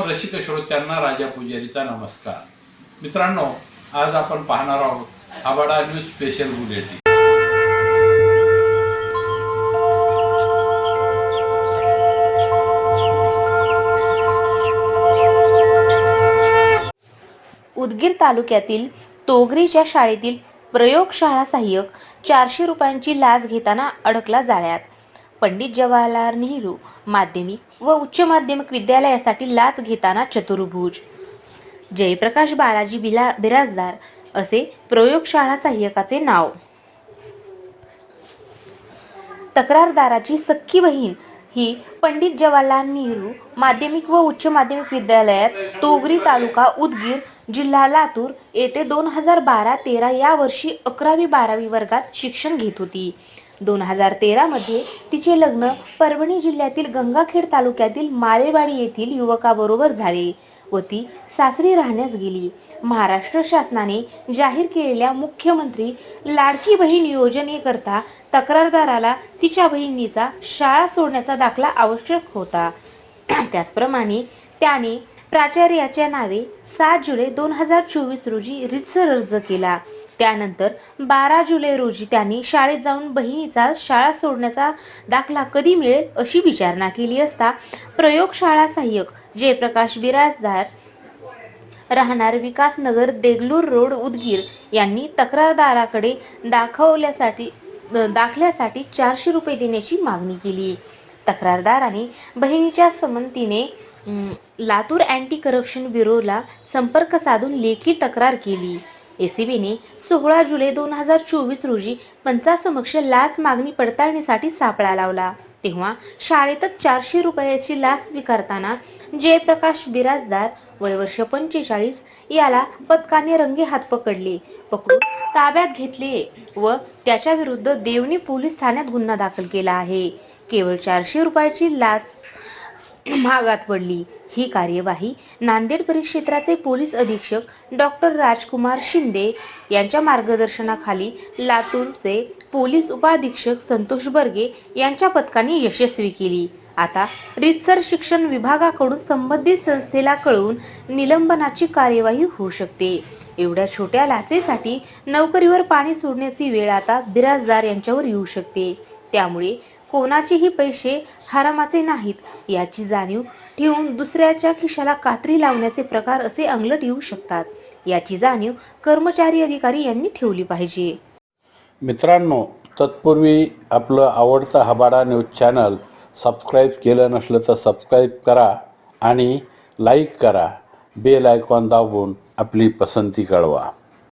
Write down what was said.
रसिक श्रोत्यांना राजा पुजारीचा नमस्कार. मित्रांनो आज आपण पाहणार आहोत Abada news special bulletin Udgir तालुक्यातील तोगरीच्या शाळेतील प्रयोगशाळा सहाय्यक चारशे रुपयांची लाच घेताना अडकला जाळ्यात. पंडित जवाहरलाल नेहरू माध्यमिक व उच्च माध्यमिक विद्यालयासाठी लाच घेताना चतुर्भुज. जयप्रकाश बालाजी बिला बिराजदार असे प्रयोगशाळा सहाय्यकाचे नाव. तक्रारदाराची सख्खी बहीण ही पंडित जवाहरलाल नेहरू माध्यमिक व उच्च माध्यमिक विद्यालयात तोगरी तालुका उदगीर जिल्हा लातूर येथे दोन हजार बारा तेरा या वर्षी अकरावी बारावी वर्गात शिक्षण घेत होती. दोन हजार तेरा मध्ये तिचे लग्न परभणी जिल्ह्यातील गंगाखेड तालुक्यातील मारेवाडी येथील युवकाबरोबर झाले व ती सासरी राहण्यास गेली. महाराष्ट्र शासनाने जाहीर केलेल्या मुख्यमंत्री लाडकी बहीण योजनेकरता तक्रारदाराला तिच्या बहिणीचा शाळा सोडण्याचा दाखला आवश्यक होता. त्याचप्रमाणे त्याने प्राचार्याच्या नावे सात जुलै दोन हजार चोवीस रोजी रितसर अर्ज केला. त्यानंतर बारा जुलै रोजी त्यांनी शाळेत जाऊन बहिणीचा शाळा सोडण्याचा दाखला कधी मिळेल अशी विचारणा केली असता प्रयोगशाळा सहाय्यक जयप्रकाश बिराजदार राहणार विकासनगर देगलूर रोड उदगीर यांनी तक्रारदाराकडे दाखवल्यासाठी दाखल्यासाठी चारशे रुपये देण्याची मागणी केली. तक्रारदाराने बहिणीच्या संमतीने लातूर अँटी करप्शन ब्युरोला संपर्क साधून लेखी तक्रार केली. एसीबीने सोळा जुलै दोन हजार चोवीस रोजी पंचासमक्ष लाच मागणी पडताळणीसाठी सापळा लावला. तेव्हा शाळेतच चारशे रुपयाची लाच स्वीकारताना जयप्रकाश बिराजदार वय वर्ष पंचेचाळीस याला पथकाने रंगे हात पकडले. पकडून ताब्यात घेतले व त्याच्या विरुद्ध देवणी पोलीस ठाण्यात गुन्हा दाखल केला आहे. केवळ चारशे रुपयाची लाच महागात पडली. ही कार्यवाही नांदेड परिक्षेत्राचे पोलीस अधीक्षक डॉक्टर राजकुमार शिंदे यांच्या मार्गदर्शनाखाली लातूरचे पोलीस उपाधीक्षक संतोष बर्गे यांच्या पथकाने यशस्वी केली. आता रितसर शिक्षण विभागाकडून संबंधित संस्थेला कळवून निलंबनाची कार्यवाही होऊ शकते. एवढ्या छोट्या लाचेसाठी नोकरीवर पाणी सोडण्याची वेळ आता बिराजदार यांच्यावर येऊ शकते. त्यामुळे कोणाचेही पैसे हरामाचे नाहीत. याची जाणीव ठेवून दुसऱ्याच्या खिशाला कात्री लावण्याचे प्रकार असे अंगलट येऊ शकतात. याची जाणीव कर्मचारी अधिकारी यांनी ठेवली पाहिजे. मित्रांनो तत्पूर्वी आपलं आवडतं हबाडा न्यूज चॅनल सबस्क्राईब केलं नसलं तर सबस्क्राईब करा आणि लाईक करा. बेल आयकॉन दाबून आपली पसंती कळवा.